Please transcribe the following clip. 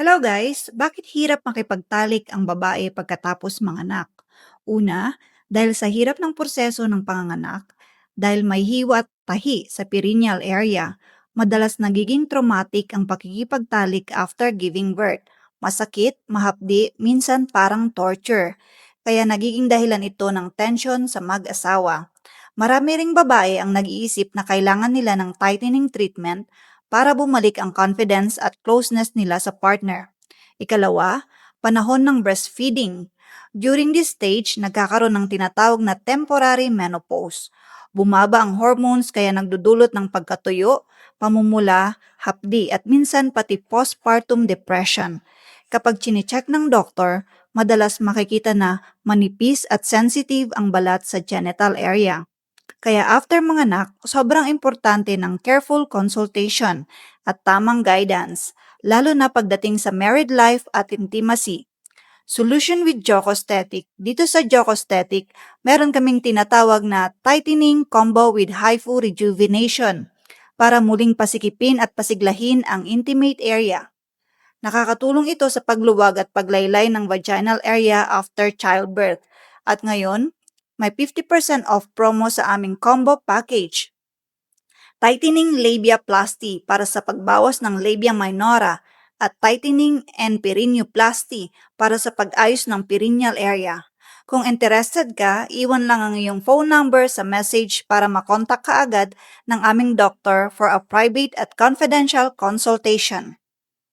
Hello guys! Bakit hirap makipagtalik ang babae pagkatapos manganak? Una, dahil sa hirap ng proseso ng panganganak, dahil may hiwa at tahi sa perineal area, madalas nagiging traumatic ang pakikipagtalik after giving birth. Masakit, mahapdi, minsan parang torture. Kaya nagiging dahilan ito ng tension sa mag-asawa. Marami ring babae ang nag-iisip na kailangan nila ng tightening treatment para bumalik ang confidence at closeness nila sa partner. Ikalawa, panahon ng breastfeeding. During this stage, nagkakaroon ng tinatawag na temporary menopause. Bumaba ang hormones kaya nagdudulot ng pagkatuyo, pamumula, hapdi at minsan pati postpartum depression. Kapag chinecheck ng doktor, madalas makikita na manipis at sensitive ang balat sa genital area. Kaya after manganak, sobrang importante ng careful consultation at tamang guidance, lalo na pagdating sa married life at intimacy. Solution with Jocostatic. Dito sa Jocostatic, meron kaming tinatawag na tightening combo with HIFU rejuvenation para muling pasikipin at pasiglahin ang intimate area. Nakakatulong ito sa pagluwag at paglaylay ng vaginal area after childbirth. At ngayon, may 50% off promo sa aming combo package. Tightening labiaplasty para sa pagbawas ng labia minora at tightening and perineoplasty para sa pag-ayos ng perineal area. Kung interested ka, iwan lang ang iyong phone number sa message para makontak ka agad ng aming doctor for a private at confidential consultation.